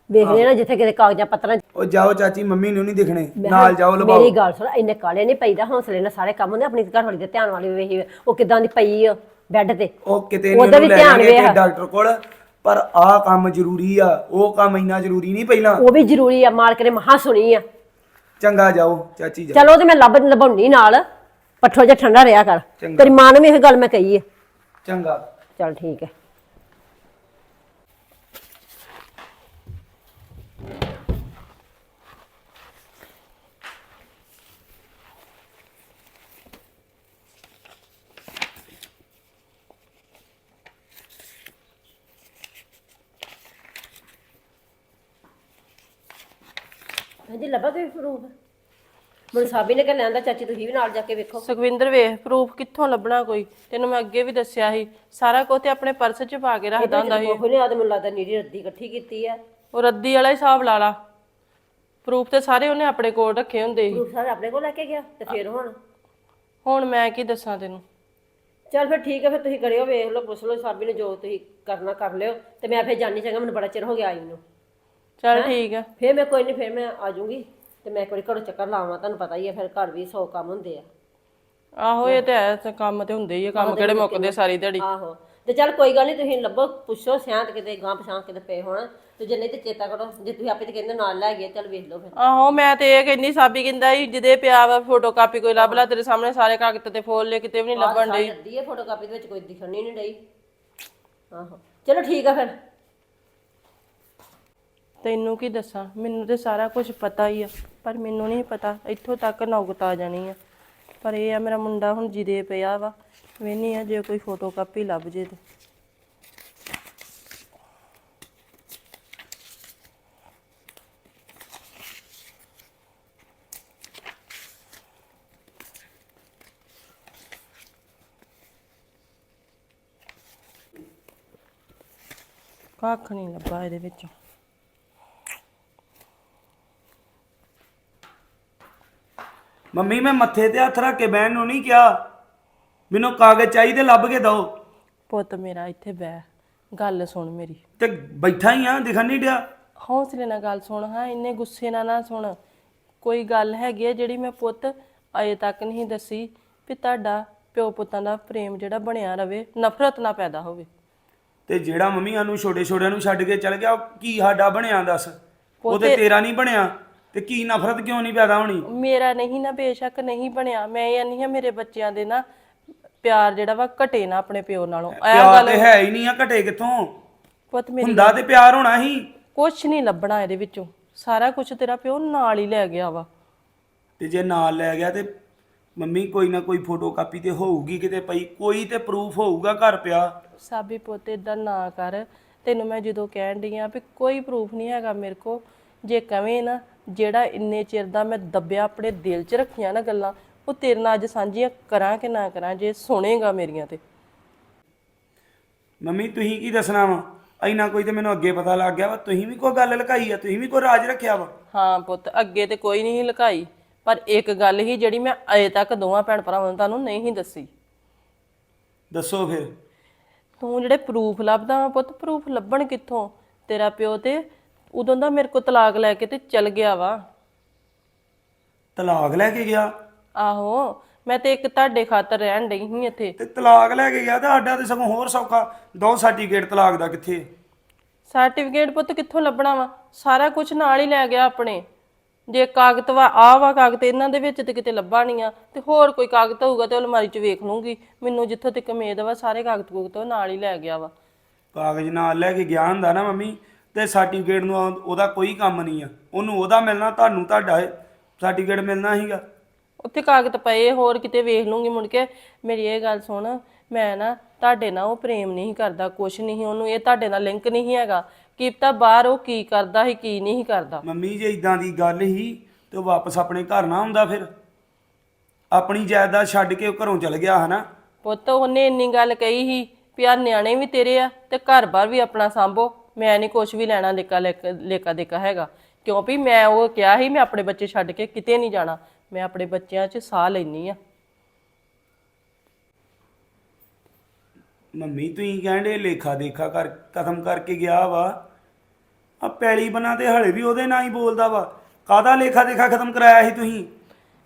ਵੇਖ ਨਾ ਜਿੱਥੇ ਕਿਤੇ ਕਾਗਜ਼ਾਂ ਪੱਤਰਾਂ 'ਚ ਉਹ ਜਾਓ ਚਾਚੀ ਮੰਮੀ ਨੂੰ ਨਹੀਂ ਦਿਖਣੇ। ਨਾਲ ਜਾਓ ਲਵਾਓ। ਮੇਰੀ ਗੱਲ ਸੁਣ ਇੰਨੇ ਕਾਲੇ ਨਹੀਂ ਪਈਦਾ ਹੌਸਲੇ ਨਾਲ ਸਾਰੇ ਕੰਮ ਹੁੰਦੇ ਆਪਣੀ ਘਰ ਵਾਲੀ ਦੇ ਧਿਆਨ ਵਾਲੀ ਵੇਹੀ ਉਹ ਕਿਦਾਂ ਦੀ ਪਈ ਆ ਬੈੱਡ ਤੇ? ਉਹ ਕਿਤੇ ਨਹੀਂ ਉਹਦਾ ਵੀ ਧਿਆਨ ਵੇਖ। ਡਾਕਟਰ ਕੋਲ ਪਰ ਆਹ ਕੰਮ ਜ਼ਰੂਰੀ ਆ। ਉਹ ਕੰਮ ਇੰਨਾ ਜ਼ਰੂਰੀ ਨਹੀਂ ਪਹਿਲਾਂ। ਉਹ ਵੀ ਜ਼ਰੂਰੀ ਆ ਮਾਲਕ ਨੇ ਮਹਾ ਸੁਣੀ ਆ। ਚੰਗਾ ਜਾਓ ਚਾਚੀ ਜਾ ਚਲੋ ਤੇ ਮੈਂ ਲੱਭ ਲਭਾਉਣੀ ਨਾਲ। ਪੱਠੋ ਜਿਹਾ ਠੰਡਾ ਰਿਹਾ ਕਰ। ਤੇਰੀ ਮਾਂ ਨੂੰ ਵੀ ਇਹ ਗੱਲ ਮੈਂ ਕਹੀ ਹੈ ਚੰਗਾ। ਚਲ ਠੀਕ ਹੈ। ਹਾਂਜੀ ਲੱਭਾ ਕੋਈ ਪ੍ਰੂਫ ਮਨ ਸਾਬੀ ਨੇ ਕਿ ਲੈਂਦਾ ਚਾਚੀ ਤੁਸੀਂ ਵੀ ਨਾਲ ਜਾ ਕੇ ਵੇਖੋ। ਸੁਖਵਿੰਦਰ ਵੇਖ ਪ੍ਰੂਫ ਕਿੱਥੋਂ ਲੱਭਣਾ ਕੋਈ? ਤੈਨੂੰ ਮੈਂ ਅੱਗੇ ਵੀ ਦੱਸਿਆ ਸੀ ਸਾਰਾ ਕੁਝ ਤੇ ਆਪਣੇ ਪਰਸ 'ਚ ਪਾ ਕੇ ਰੱਖਦਾ ਹੁੰਦਾ ਸੀ। ਉਹ ਨੇ ਆਦਮ ਲੱਗਦਾ ਨੀਰੀ ਰੱਦੀ ਇਕੱਠੀ ਕੀਤੀ ਆ। ਉਹ ਰੱਦੀ ਵਾਲਾ ਹਿਸਾਬ ਲਾ ਲਾ। ਪ੍ਰੂਫ ਤੇ ਸਾਰੇ ਉਹਨੇ ਆਪਣੇ ਕੋਲ ਰੱਖੇ ਹੁੰਦੇ ਸੀ। ਪ੍ਰੂਫ ਸਾਰੇ ਆਪਣੇ ਕੋਲ ਲੈ ਕੇ ਗਿਆ ਤੇ ਫਿਰ ਹੁਣ? ਹੁਣ ਮੈਂ ਕੀ ਦੱਸਾਂ ਤੈਨੂੰ? ਚਲ ਫਿਰ ਠੀਕ ਹੈ ਫਿਰ ਤੁਸੀਂ ਕਰਿਓ ਵੇਖ ਲਓ ਪੁੱਛ ਲਓ ਸਾਬੀ ਨੇ ਜੋ ਤੁਸੀਂ ਕਰਨਾ ਕਰ ਲਿਓ ਤੇ ਮੈਂ ਫਿਰ ਜਾਣੀ ਚੰਗਾ ਮੈਨੂੰ ਬੜਾ ਚਿਰ ਹੋ ਗਿਆ ਆਈ ਨੂੰ। ਚੱਲ ਠੀਕ ਆ। ਫਿਰ ਮੈਂ ਕੋਈ ਨਹੀਂ ਫਿਰ ਮੈਂ ਆ ਜਾਊਂਗੀ ਤੇ ਮੈਂ ਇੱਕ ਵਾਰੀ ਘਰੋਂ ਚੱਕਰ ਲਾਵਾਂ ਤੁਹਾਨੂੰ ਪਤਾ ਹੀ ਹੈ ਫਿਰ ਘਰ ਵੀ ਸੌ ਕੰਮ ਹੁੰਦੇ ਆ। ਆਹੋ ਇਹ ਤੇ ਹੈ ਤੇ ਕੰਮ ਤੇ ਹੁੰਦੇ ਹੀ ਆ ਕੰਮ ਕਿਹੜੇ ਮੁੱਕਦੇ ਸਾਰੀ ਦਿਹਾੜੀ। ਆਹੋ ਤੇ ਚੱਲ ਕੋਈ ਗੱਲ ਨਹੀਂ ਤੁਸੀਂ ਲੱਭੋ ਪੁੱਛੋ ਸਿਆਂਤ ਕਿਤੇ ਗਾਂ ਪਛਾਂ ਕਿਤੇ ਪਏ ਹੋਣ ਤੇ ਜੇ ਨਹੀਂ ਤੇ ਚੇਤਾ ਕਰੋ ਜੇ ਤੁਸੀਂ ਆਪੇ ਤੇ ਕਹਿੰਦੇ ਨਾਲ ਲੈ ਗਏ ਚੱਲ ਵੇਖ ਲਓ ਫਿਰ। ਆਹੋ ਮੈਂ ਤੇ ਇਹ ਕਹਿੰਦੀ ਸਾਬੀ ਕਹਿੰਦਾ ਸੀ ਜਿਹਦੇ ਪਿਆ ਵਾ ਫੋਟੋ ਕਾਪੀ ਕੋਈ ਲੱਭ ਲਾ ਤੇਰੇ ਸਾਹਮਣੇ ਸਾਰੇ ਕਾਗਜ਼ ਤੇ ਫੋਲ ਲੈ ਕਿਤੇ ਵੀ ਨਹੀਂ ਲੱਭਣ ਡਈ। ਅੱਧੀ ਹੈ ਫੋਟੋ ਕਾਪੀ ਦੇ ਵਿੱਚ ਕੋਈ ਦਿਖਣ ਨਹੀਂ ਡਈ। ਆਹੋ ਚਲੋ ਠੀਕ ਆ ਫਿਰ। ਤੈਨੂੰ ਕੀ ਦੱਸਾਂ? ਮੈਨੂੰ ਤੇ ਸਾਰਾ ਕੁਝ ਪਤਾ ਹੀ ਆ, ਪਰ ਮੈਨੂੰ ਨਹੀਂ ਪਤਾ ਇੱਥੋਂ ਤੱਕ ਨੌਕਤ ਆ ਜਾਣੀ ਆ। ਪਰ ਇਹ ਆ ਮੇਰਾ ਮੁੰਡਾ ਹੁਣ ਜਿਦੇ ਪਿਆ ਵਾ ਵੇਨੀ ਆ ਜੇ ਕੋਈ ਫੋਟੋ ਕਾਪੀ ਲੱਭ ਜੇ ਤੇ। ਕੱਖ ਨਹੀਂ ਲੱਭਾ ਇਹਦੇ ਵਿੱਚੋਂ। ਮੰਮੀ ਮੈਂ ਮੱਥੇ ਤੇ ਹੱਥ ਰੱਖ ਕੇ ਬਹਿਣ ਨੂੰ ਨਹੀਂ ਕਿਹਾ। ਮੈਨੂੰ ਕਾਗਜ਼ ਚਾਹੀਦੇ ਲੱਭ ਕੇ ਦਿਓ। ਪੁੱਤ ਮੇਰਾ ਇੱਥੇ ਬਹਿ। ਗੱਲ ਸੁਣ ਮੇਰੀ। ਤੇ ਬੈਠਾ ਹੀ ਆ ਦਿਖਣ ਨਹੀਂ ਡਿਆ। ਹੌਸਲੇ ਨਾਲ ਗੱਲ ਸੁਣ ਹਾਂ ਇੰਨੇ ਗੁੱਸੇ ਨਾਲ ਨਾ ਸੁਣ। ਕੋਈ ਗੱਲ ਹੈਗੀ ਹੈ ਜਿਹੜੀ ਮੈਂ ਪੁੱਤ ਅਜੇ ਤੱਕ ਨਹੀਂ ਦੱਸੀ ਵੀ ਤੁਹਾਡਾ ਪਿਓ ਪੁੱਤਾਂ ਦਾ ਪ੍ਰੇਮ ਜਿਹੜਾ ਬਣਿਆ ਰਵੇ ਨਫ਼ਰਤ ਨਾ ਪੈਦਾ ਹੋਵੇ। ਤੇ ਜਿਹੜਾ ਮੰਮੀ ਸਾਨੂੰ ਛੋਟੇ ਛੋਟਿਆਂ ਨੂੰ ਛੱਡ ਕੇ ਚਲ ਗਿਆ ਉਹ ਕੀ ਸਾਡਾ ਬਣਿਆ ਦੱਸ? ਉਹ ਤੇ ਤੇਰਾ ਨਹੀਂ ਬਣਿਆ। ਤੇ ਕੀ ਨਫ਼ਰਤ ਕਿਉਂ ਨਹੀਂ ਪੈਦਾ ਹੋਣੀ? ਮੇਰਾ ਨਹੀਂ ਨਾ ਬੇਸ਼ੱਕ ਨਹੀਂ ਬਣਿਆ। ਮੈਂ ਇਹ ਨਹੀਂ ਆ ਮੇਰੇ ਬੱਚਿਆਂ ਦੇ ਨਾ ਪਿਆਰ ਜਿਹੜਾ ਵਾ ਘਟੇ ਨਾ ਆਪਣੇ ਪਿਓ ਨਾਲੋਂ। ਇਹ ਪਿਆਰ ਤੇ ਹੈ ਹੀ ਨਹੀਂ ਆ ਘਟੇ ਕਿੱਥੋਂ? ਪੁੱਤ ਮੇਰੀ ਹੁੰਦਾ ਤੇ ਪਿਆਰ ਹੋਣਾ ਹੀ। ਕੁਛ ਨਹੀਂ ਲੱਭਣਾ ਇਹਦੇ ਵਿੱਚੋਂ। ਸਾਰਾ ਕੁਝ ਤੇਰਾ ਪਿਓ ਨਾਲ ਹੀ ਲੈ ਗਿਆ ਵਾ। ਤੇ ਜੇ ਨਾਲ ਲੈ ਗਿਆ ਤੇ ਮੰਮੀ ਕੋਈ ਨਾ ਕੋਈ ਫੋਟੋ ਕਾਪੀ ਤੇ ਹੋਊਗੀ ਕਿਤੇ ਪਈ। ਕੋਈ ਤੇ ਪ੍ਰੂਫ ਹੋਊਗਾ ਘਰ ਪਿਆ। ਸਾਬੀ ਪੁੱਤ ਇਦਾਂ ਨਾ ਕਰ। ਤੈਨੂੰ ਮੈਂ ਜਦੋਂ ਕਹਿਣ ਡਈ ਆ ਵੀ ਕੋਈ ਪ੍ਰੂਫ ਨਹੀਂ ਹੈਗਾ ਮੇਰੇ ਕੋ ਜੇ ਕਵੇਂ ਨਾ ਜਿਹੜਾ ਇੰਨੇ ਚਿਰ ਦਾ ਮੈਂ ਦੱਬਿਆ ਆਪਣੇ ਦਿਲ 'ਚ ਰੱਖੀਆਂ ਨਾ ਗੱਲਾਂ ਉਹ ਤੇਰੇ ਨਾਲ ਅੱਜ ਸਾਂਝੀਆਂ ਕਰਾਂ ਕਿ ਨਾ ਕਰਾਂ ਜੇ ਸੁਣੇਗਾ ਮੇਰੀਆਂ ਤੇ। ਮੰਮੀ ਤੁਸੀਂ ਕੀ ਦੱਸਣਾ ਵਾ? ਇੰਨਾ ਕੋਈ ਤੇ ਮੈਨੂੰ ਅੱਗੇ ਪਤਾ ਲੱਗ ਗਿਆ ਵਾ। ਤੁਸੀਂ ਵੀ ਕੋਈ ਗੱਲ ਲੁਕਾਈ ਆ ਤੁਸੀਂ ਵੀ ਕੋਈ ਰਾਜ ਰੱਖਿਆ ਵਾ। ਹਾਂ ਪੁੱਤ ਅੱਗੇ ਤੇ ਕੋਈ ਨਹੀਂ ਲੁਕਾਈ ਪਰ ਇੱਕ ਗੱਲ ਹੀ ਜਿਹੜੀ ਮੈਂ ਅਜੇ ਤੱਕ ਦੋਵਾਂ ਭੈਣ ਭਰਾਵਾਂ ਨੂੰ ਤੁਹਾਨੂੰ ਨਹੀਂ ਦੱਸੀ। ਦੱਸੋ ਫਿਰ। ਤੂੰ ਜਿਹੜੇ ਪ੍ਰੂਫ ਲੱਭਦਾ ਵਾ ਪੁੱਤ ਪ੍ਰੂਫ ਲੱਭਣ ਕਿੱਥੋਂ? ਤੇਰਾ ਪਿਓ ਤੇ ਉਦੋਂ ਦਾ ਮੇਰੇ ਕੋਲ ਤਲਾਕ ਲੈ ਕੇ ਤੇ ਚਲ ਗਿਆ ਵਾ। ਤਲਾਕ ਲੈ ਕੇ ਗਿਆ? ਆਹੋ ਮੈਂ ਤੇ ਇੱਕ ਤੁਹਾਡੇ ਖਾਤਰ ਰਹਿਣ ਡਈ ਸੀ ਇੱਥੇ। ਤੇ ਤਲਾਕ ਲੈ ਕੇ ਗਿਆ ਤੇ ਸਾਡਾ ਤੇ ਸਗੋਂ ਹੋਰ ਸੌਖਾ। ਦੋ ਸਰਟੀਫਿਕੇਟ ਤਲਾਕ ਦਾ ਕਿੱਥੇ? ਸਰਟੀਫਿਕੇਟ ਪੁੱਤ ਕਿੱਥੋਂ ਲੱਭਣਾ ਵਾ? ਸਾਰਾ ਕੁਝ ਨਾਲ ਹੀ ਲੈ ਗਿਆ ਆਪਣੇ। ਜੇ ਕਾਗਜ਼ ਵਾ ਆ ਵਾ ਕਾਗਜ਼ ਇਹਨਾਂ ਦੇ ਵਿੱਚ ਤੇ ਕਿਤੇ ਲੱਭਾ ਨਹੀਂ ਆ। ਤੇ ਹੋਰ ਕੋਈ ਕਾਗਜ਼ ਹੋਊਗਾ ਤੇ ਉਹ ਅਲਮਾਰੀ 'ਚ ਵੇਖ ਲੂੰਗੀ। ਮੈਨੂੰ ਜਿੱਥੋਂ ਤੱਕ ਉਮੀਦ ਵਾ ਸਾਰੇ ਕਾਗਜ਼ ਕੂਗਜ਼ ਤੋਂ ਨਾਲ ਹੀ ਲੈ ਗਿਆ ਵਾ। ਕਾਗਜ਼ ਨਾਲ ਲੈ ਕੇ ਗਿਆ ਹੁੰਦਾ ਨਾ ਮੰਮੀ। ਤੇ ਸਰਟੀਫਿਕੇਟ ਨੂੰ ਉਹ- ਉਹਦਾ ਕੋਈ ਕੰਮ ਨਹੀਂ ਆ। ਉਹਨੂੰ ਉਹਦਾ ਮਿਲਣਾ ਤੁਹਾਨੂੰ ਤੁਹਾਡਾ ਸਰਟੀਫਿਕੇਟ ਮਿਲਣਾ ਸੀਗਾ। ਉੱਥੇ ਕਾਗਜ਼ ਪਏ ਹੋਰ ਕਿਤੇ ਵੇਖ ਲੂੰਗੀ ਮੁੜ ਕੇ। ਮੇਰੀ ਇਹ ਗੱਲ ਸੁਣ ਮੈਂ ਨਾ ਤੁਹਾਡੇ ਨਾਲ ਉਹ ਪ੍ਰੇਮ ਨਹੀਂ ਕਰਦਾ ਕੁਛ ਨਹੀਂ ਉਹਨੂੰ ਇਹ ਤੁਹਾਡੇ ਨਾਲ ਲਿੰਕ ਨਹੀਂ ਹੈਗਾ। ਕੀ ਪਤਾ ਬਾਹਰ ਉਹ ਕੀ ਕਰਦਾ ਸੀ ਕੀ ਨਹੀਂ ਕਰਦਾ। ਮੰਮੀ ਜੇ ਇਦਾਂ ਦੀ ਗੱਲ ਹੀ ਤੇ ਉਹ ਵਾਪਸ ਆਪਣੇ ਘਰ ਨਾ ਆਉਂਦਾ ਫਿਰ। ਆਪਣੀ ਜਾਇਦਾਦ ਛੱਡ ਕੇ ਉਹ ਘਰੋਂ ਚਲ ਗਿਆ ਹਨਾ? ਪੁੱਤ ਉਹਨੇ ਇੰਨੀ ਗੱਲ ਕਹੀ ਸੀ ਵੀ ਆ ਨਿਆਣੇ ਵੀ ਤੇਰੇ ਆ ਤੇ ਘਰ-ਬਾਰ ਵੀ ਆਪਣਾ ਸੰਭੋ। ਮੈਂ ਨਹੀਂ ਕੁਛ ਵੀ ਲੈਣਾ ਲੇਕਾ ਲੇਕਾ ਦੇਕਾ ਹੈਗਾ। ਕਿਉਂਕਿ ਮੈਂ ਉਹ ਕਿਹਾ ਸੀ ਮੈਂ ਆਪਣੇ ਬੱਚੇ ਛੱਡ ਕੇ ਕਿਤੇ ਨਹੀਂ ਜਾਣਾ। ਮੈਂ ਆਪਣੇ ਬੱਚਿਆਂ 'ਚ ਸਾਹ ਲੈਣੀ ਆ। ਮੰਮੀ ਤੁਸੀਂ ਕਹਿੰਦੇ ਲੇਖਾ ਦੇਖਾ ਕਰ ਖਤਮ ਕਰਕੇ ਗਿਆ ਵਾ। ਆ ਪੈਲੀ ਬਣਾ ਤੇ ਹਲੇ ਵੀ ਉਹਦੇ ਨਾਲ ਹੀ ਬੋਲਦਾ ਵਾ। ਕਾਦਾ ਲੇਖਾ ਦੇਖਾ ਖਤਮ ਕਰਾਇਆ ਸੀ ਤੁਸੀਂ?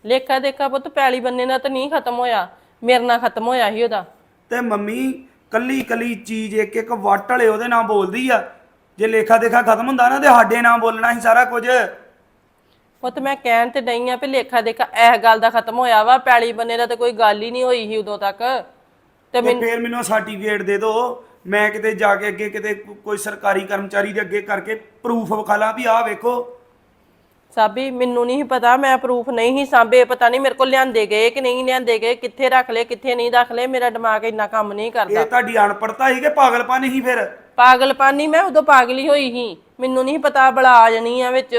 ਲੇਕਾ ਦੇਕਾ ਪੁੱਤ ਪੈਲੀ ਬੰਨੇ ਨਾਲ ਤਾਂ ਨਹੀਂ ਖਤਮ ਹੋਇਆ। ਮੇਰੇ ਨਾਲ ਖਤਮ ਹੋਇਆ ਸੀ ਉਹਦਾ। ਤੇ ਮੰਮੀ ਕੱਲੀ ਕੱਲੀ ਚੀਜ਼ ਇੱਕ ਇੱਕ ਵੱਟ ਵਾਲੇ ਉਹਦੇ ਨਾਲ ਬੋਲਦੀ ਆ। ਜੇ ਲੇਖਾ ਦੇਖਾ ਖਤਮ ਹੁੰਦਾ ਨਾ ਤੇ ਸਾਡੇ ਨਾਲ ਬੋਲਣਾ ਸੀ ਸਾਰਾ ਕੁਝ। ਪੁੱਤ ਮੈਂ ਕਹਿਣ ਤੇ ਡਈ ਆ ਵੀ ਲੇਖਾ ਦੇਖਾ ਇਹ ਗੱਲ ਦਾ ਖਤਮ ਹੋਇਆ ਵਾ ਪੈਲੀ ਬੰਨੇ ਦਾ ਤੇ ਕੋਈ ਗੱਲ ਹੀ ਨਹੀਂ ਹੋਈ ਸੀ ਉਦੋਂ ਤੱਕ। ਤੇ ਤੇ ਫਿਰ ਮੈਨੂੰ ਸਰਟੀਫਿਕੇਟ ਦੇ ਦਿਓ ਮੈਂ ਕਿਤੇ ਜਾ ਕੇ ਅੱਗੇ ਕਿਤੇ ਕੋ- ਕੋਈ ਸਰਕਾਰੀ ਕਰਮਚਾਰੀ ਦੇ ਅੱਗੇ ਕਰਕੇ ਪ੍ਰੂਫ ਵਿਖਾ ਲਾਂ ਵੀ ਆਹ ਵੇਖੋ। ਸਾਬੀ ਮੈਨੂੰ ਨਹੀਂ ਪਤਾ ਮੈਂ ਪ੍ਰੂਫ ਨਹੀਂ ਸੀ ਸਾਂਭੇ ਪਤਾ ਨਹੀਂ ਮੇਰੇ ਕੋਲ ਲਿਆਂਦੇ ਗਏ ਕਿ ਨਹੀਂ ਲਿਆਂਦੇ ਗਏ ਕਿੱਥੇ ਰੱਖ ਲਏ ਕਿੱਥੇ ਨਹੀਂ ਰੱਖ ਲਏ ਮੇਰਾ ਦਿਮਾਗ ਇੰਨਾ ਕੰਮ ਨਹੀਂ ਕਰਦਾ। ਇਹ ਤੁਹਾਡੀ ਅਨਪੜਤਾ ਸੀ ਕਿ ਪਾਗਲਪਨ ਸੀ ਫਿਰ? ਪਾਗਲਪਾਨੀ ਮੈਂ ਉਦੋਂ ਪਾਗਲੀ ਹੋਈ ਸੀ। ਮੈਨੂੰ ਨਹੀਂ ਪਤਾ ਬਲਾ ਆ ਜਾਣੀ ਆ ਵਿੱਚ।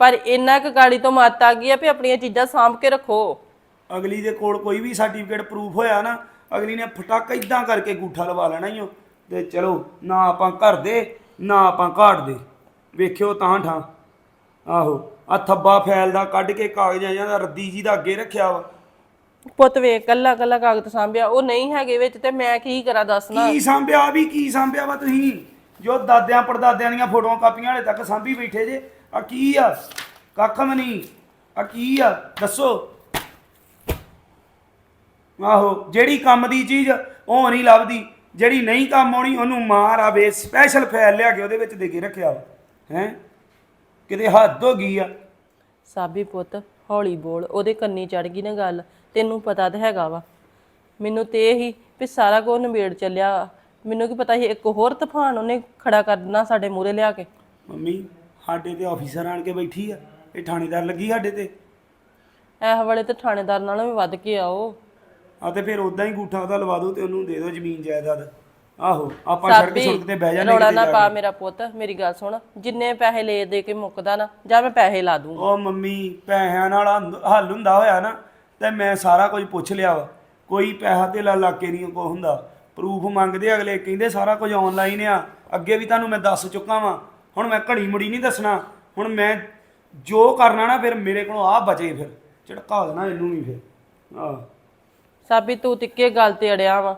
ਪਰ ਇੰਨਾ ਕੁ ਗਾੜੀ ਤੋਂ ਮੱਤ ਆ ਗਈ ਆ ਵੀ ਆਪਣੀਆਂ ਚੀਜ਼ਾਂ ਸਾਂਭ ਕੇ ਰੱਖੋ। ਅਗਲੀ ਦੇ ਕੋਲ ਕੋਈ ਵੀ ਸਰਟੀਫਿਕੇਟ ਪ੍ਰੂਫ ਹੋਇਆ ਨਾ, ਅਗਲੀ ਨੇ ਫਟਾਕ ਇਦਾਂ ਕਰਕੇ ਗੂਠਾ ਲਵਾ ਲੈਣਾ ਹੀ ਤੇ ਚਲੋ, ਨਾ ਆਪਾਂ ਘਰ ਦੇ, ਨਾ ਆਪਾਂ ਘਾਟ ਦੇ। ਵੇਖਿਓ ਤਾਂ ਠਾਂ। ਆਹੋ ਆ ਥੱਬਾ ਫੈਲ ਦਾ ਕੱਢ ਕੇ ਕਾਗਜ਼ਾਂ ਜਾਂ ਰੱਦੀ ਜੀ ਦਾ ਅੱਗੇ ਰੱਖਿਆ ਵਾ। ਪੁੱਤ ਵੇਖ ਕੱਲਾ ਕੱਲਾ ਕਾਗਜ਼ ਸਾਂਭਿਆ ਉਹ ਨਹੀਂ ਹੈਗੇ ਵਿੱਚ ਤੇ ਮੈਂ ਕੀ ਕਰਾਂ ਦੱਸ ਨਾ। ਕੀ ਸਾਂਭਿਆ ਵੀ ਕੀ ਸਾਂਭਿਆ ਵਾ ਤੁਸੀਂ? ਜੋ ਦਾਦਿਆਂ ਪੜਦਾਦਿਆਂ ਦੀਆਂ ਫੋਟੋਆਂ ਕਾਪੀਆਂ ਹਲੇ ਤੱਕ ਸਾਂਭੀ ਬੈਠੇ ਜੇ। ਆ ਕੀ ਆ? ਕੱਖ ਵੀ ਨਹੀਂ। ਆ ਕੀ ਆ? ਦੱਸੋ। ਆਹੋ ਜਿਹੜੀ ਕੰਮ ਦੀ ਚੀਜ਼ ਉਹ ਨਹੀਂ ਲੱਭਦੀ ਜਿਹੜੀ ਨਹੀਂ ਕੰਮ ਆਉਣੀ ਉਹਨੂੰ ਮਾਰ ਆਵੇ ਸਪੈਸ਼ਲ ਫਾਈਲ ਲਿਆ ਕੇ ਉਹਦੇ ਵਿੱਚ ਦੇ ਕੇ ਰੱਖਿਆ ਹੈ? ਕਿਤੇ ਹੱਦ ਹੋ ਗਈ ਆ। ਸਾਬੀ ਪੁੱਤ ਹੌਲੀ ਬੋਲ ਉਹਦੇ ਕੰਨੀ ਚੜ ਗਈ ਨਾ ਗੱਲ। ਤੈਨੂੰ ਪਤਾ ਤਾਂ ਹੈਗਾ ਵਾ। ਮੈਨੂੰ ਤੇ ਇਹ ਹੀ ਵੀ ਸਾਰਾ ਕੁਝ ਨਿਬੇੜ ਚੱਲਿਆ ਵਾ। ਮੈਨੂੰ ਕੀ ਪਤਾ ਸੀ ਇੱਕ ਹੋਰ ਤੂਫਾਨ ਉਹਨੇ ਖੜਾ ਕਰ ਦੇਣਾ ਸਾਡੇ ਮੂਹਰੇ ਲਿਆ ਕੇ। ਮੰਮੀ ਸਾਡੇ ਤੇ ਆਫੀਸਰ ਆਣ ਕੇ ਬੈਠੀ ਆ। ਇਹ ਥਾਣੇਦਾਰ ਲੱਗੀ ਸਾਡੇ ਤੇ? ਇਹ ਵੇਲੇ ਤੇ ਥਾਣੇਦਾਰ ਨਾਲੋਂ ਵੀ ਵੱਧ ਕੇ ਆਓ ਆ ਤੇ ਫਿਰ ਉਦਾਂ ਹੀ ਗੂਠਾ ਉਹਦਾ ਲਵਾ ਦਿਓ ਤੇ ਉਹਨੂੰ ਦੇ ਦਿਓ ਜ਼ਮੀਨ ਜਾਇਦਾਦ। ਆਹੋ ਆਪਾਂ ਸੜਕ ਸਾਬੀ ਸੁੜਕ ਤੇ ਬਹਿ ਜਾਂਦੇ ਰੌਲਾ ਨਾ ਪਾ ਮੇਰਾ ਪੁੱਤ ਮੇਰੀ ਗੱਲ ਸੁਣ। ਜਿੰਨੇ ਪੈਸੇ ਲੈ ਦੇ ਕੇ ਮੁੱਕਦਾ ਨਾ ਜਾਂ ਮੈਂ ਪੈਸੇ ਲਾ ਦੂੰਗਾ ਉਹ ਮੰਮੀ ਪੈਸਿਆਂ ਨਾਲ ਹੰਦ- ਹੱਲ ਹੁੰਦਾ ਹੋਇਆ ਨਾ। ਤੇ ਮੈਂ ਸਾਰਾ ਕੁਝ ਪੁੱਛ ਲਿਆ ਵਾ। ਕੋਈ ਪੈਸਾ ਧੇਲਾ ਲਾ ਕੇ ਨਹੀਂ ਕੋ ਹੁੰਦਾ। ਪ੍ਰੂਫ ਮੰਗਦੇ ਅਗਲੇ, ਕਹਿੰਦੇ ਸਾਰਾ ਕੁਝ ਆਨਲਾਈਨ ਆ। ਅੱਗੇ ਵੀ ਤੁਹਾਨੂੰ ਮੈਂ ਦੱਸ ਚੁੱਕਾ ਵਾਂ। ਹੁਣ ਮੈਂ ਘੜੀ ਮੁੜੀ ਨਹੀਂ ਦੱਸਣਾ। ਹੁਣ ਮੈਂ ਜੋ ਕਰਨਾ ਨਾ, ਫਿਰ ਮੇਰੇ ਕੋਲੋਂ ਆ ਬਚੇ ਫਿਰ। ਝਟਕਾ ਦੇਣਾ ਇਹਨੂੰ ਵੀ ਫਿਰ। ਆਹ। ਸਾਬੀ, ਤੂੰ ਤਿੱਕੇ ਗੱਲ ਤੇ ਅੜਿਆ ਵਾ।